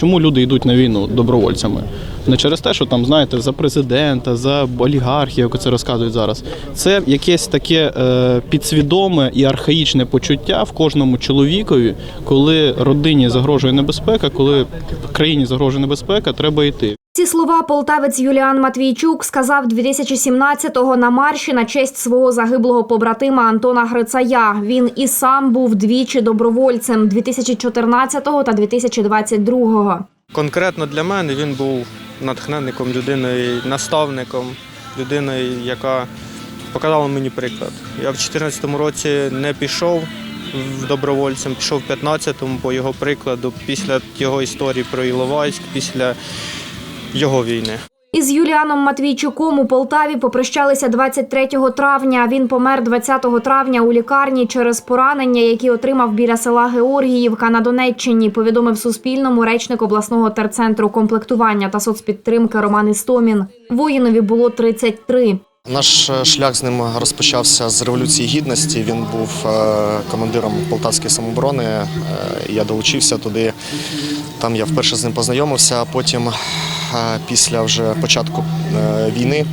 Чому люди йдуть на війну добровольцями? Не через те, що там, знаєте, за президента, за олігархів, як це розказують зараз. Це якесь таке е, підсвідоме і архаїчне почуття в кожному чоловікові, коли родині загрожує небезпека, коли країні загрожує небезпека, треба йти. Ці слова полтавець Юліан Матвійчук сказав 2017-го на марші на честь свого загиблого побратима Антона Грицая. Він і сам був двічі добровольцем 2014-го та 2022-го. Конкретно для мене він був натхненником, людиною, наставником, людиною, яка показала мені приклад. Я в 2014 році не пішов добровольцем, пішов в 15-му по його прикладу, після його історії про Іловайськ, після його війни. Із Юліаном Матвійчуком у Полтаві попрощалися 23 травня. Він помер 20 травня у лікарні через поранення, які отримав біля села Георгіївка на Донеччині. Повідомив Суспільному речник обласного терцентру комплектування та соцпідтримки Роман Істомін. Воїнові було 33. Наш е, шлях з ним розпочався з революції гідності. Він був е, командиром полтавської самооборони. е, Я долучився туди. Там я вперше з ним познайомився. а Потім, після вже початку е, війни,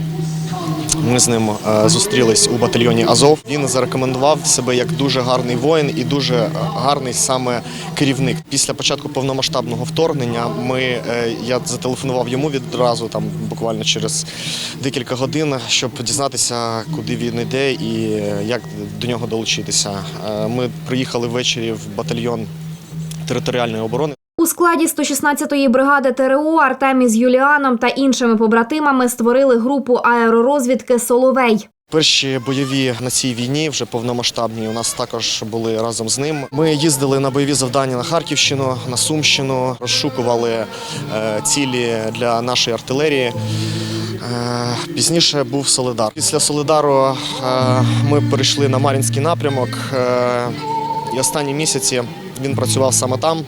ми з ним е, зустрілись у батальйоні Азов. Він зарекомендував себе як дуже гарний воїн і дуже е, гарний саме керівник. Після початку повномасштабного вторгнення ми, я зателефонував йому відразу, там буквально через декілька годин, щоб дізнатися, куди він йде і як до нього долучитися. Ми приїхали ввечері в батальйон територіальної оборони. Складі 116-ї бригади ТРО Артем із Юліаном та іншими побратимами створили групу аеророзвідки Соловей. Перші бойові на цій війні, вже повномасштабні, у нас також були разом з ним. Ми їздили на бойові завдання на Харківщину, на Сумщину, розшукували е, цілі для нашої артилерії. Е, Пізніше був Солидар. Після Солидару е, ми перейшли на Мар'їнський напрямок. І останні місяці він працював саме там.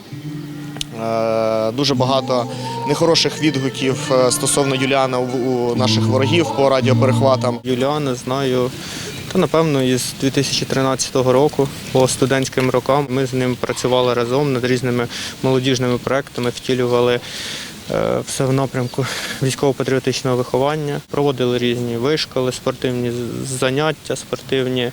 Е, Дуже багато нехороших відгуків е, стосовно Юліана у наших ворогів по радіоперехватам. Юліана знаю, та напевно із 2013 року, по студентським рокам. Ми з ним працювали разом над різними молодіжними проектами, втілювали е, все в напрямку військово-патріотичного виховання, проводили різні вишколи, спортивні заняття, спортивні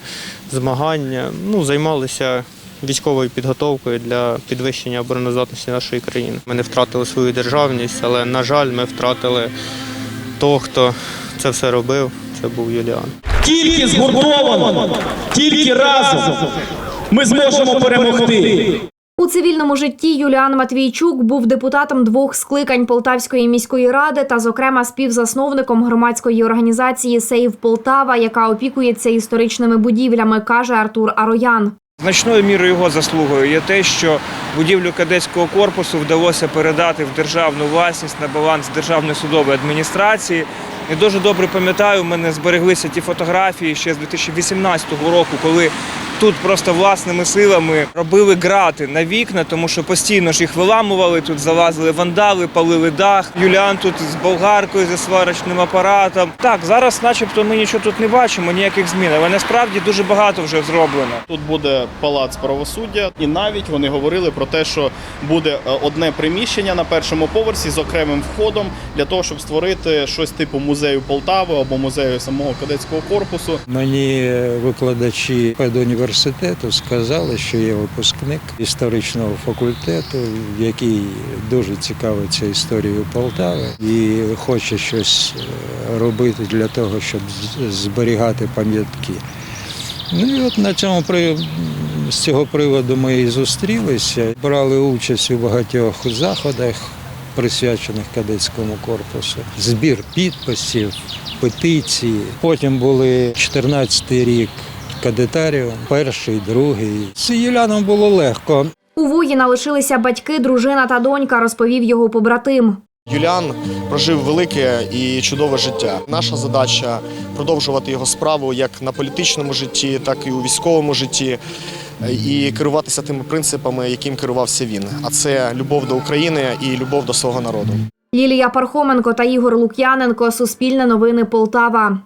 змагання. Ну, займалися. Військовою підготовкою для підвищення обороноздатності нашої країни. Ми не втратили свою державність, але, на жаль, ми втратили того, хто це все робив. Це був Юліан. Тільки згуртовано, тільки разом ми зможемо перемогти. У цивільному житті Юліан Матвійчук був депутатом двох скликань Полтавської міської ради та, зокрема, співзасновником громадської організації Сейв Полтава, яка опікується історичними будівлями, каже Артур Ароян. Значною мірою його заслугою є те, що будівлю кадетського корпусу вдалося передати в державну власність на баланс Державної судової адміністрації. Я дуже добре пам'ятаю, у мене збереглися ті фотографії ще з 2018 року, коли тут просто власними силами робили грати на вікна, тому що постійно ж їх виламували, тут залазили вандали, палили дах. Юліан тут з болгаркою, зі сварочним апаратом. Так, зараз, начебто, ми нічого тут не бачимо, ніяких змін, але насправді дуже багато вже зроблено. Тут буде палац правосуддя, і навіть вони говорили про те, що буде е, одне приміщення на першому поверсі з окремим входом для того, щоб створити щось типу музею Полтави або музею самого кадетського корпусу. Мені викладачі педуніверситету сказали, що я випускник історичного факультету, який дуже цікавиться історією Полтави і хоче щось е, робити для того, щоб зберігати пам'ятки. Ну і от на цьому при... з цього приводу ми і зустрілися, брали участь у багатьох заходах, присвячених кадетському корпусу, збір підписів, петиції. Потім були 14-й рік кадетаріум, перший, другий. З Юляном було легко. У воїна лишилися батьки, дружина та донька, розповів його побратим. Юліан прожив велике і чудове життя. Наша задача продовжувати його справу як на політичному житті, так і у військовому житті, і керуватися тими принципами, яким керувався він. А це любов до України і любов до свого народу. Лілія Пархоменко та Ігор Лук'яненко. Суспільне новини Полтава.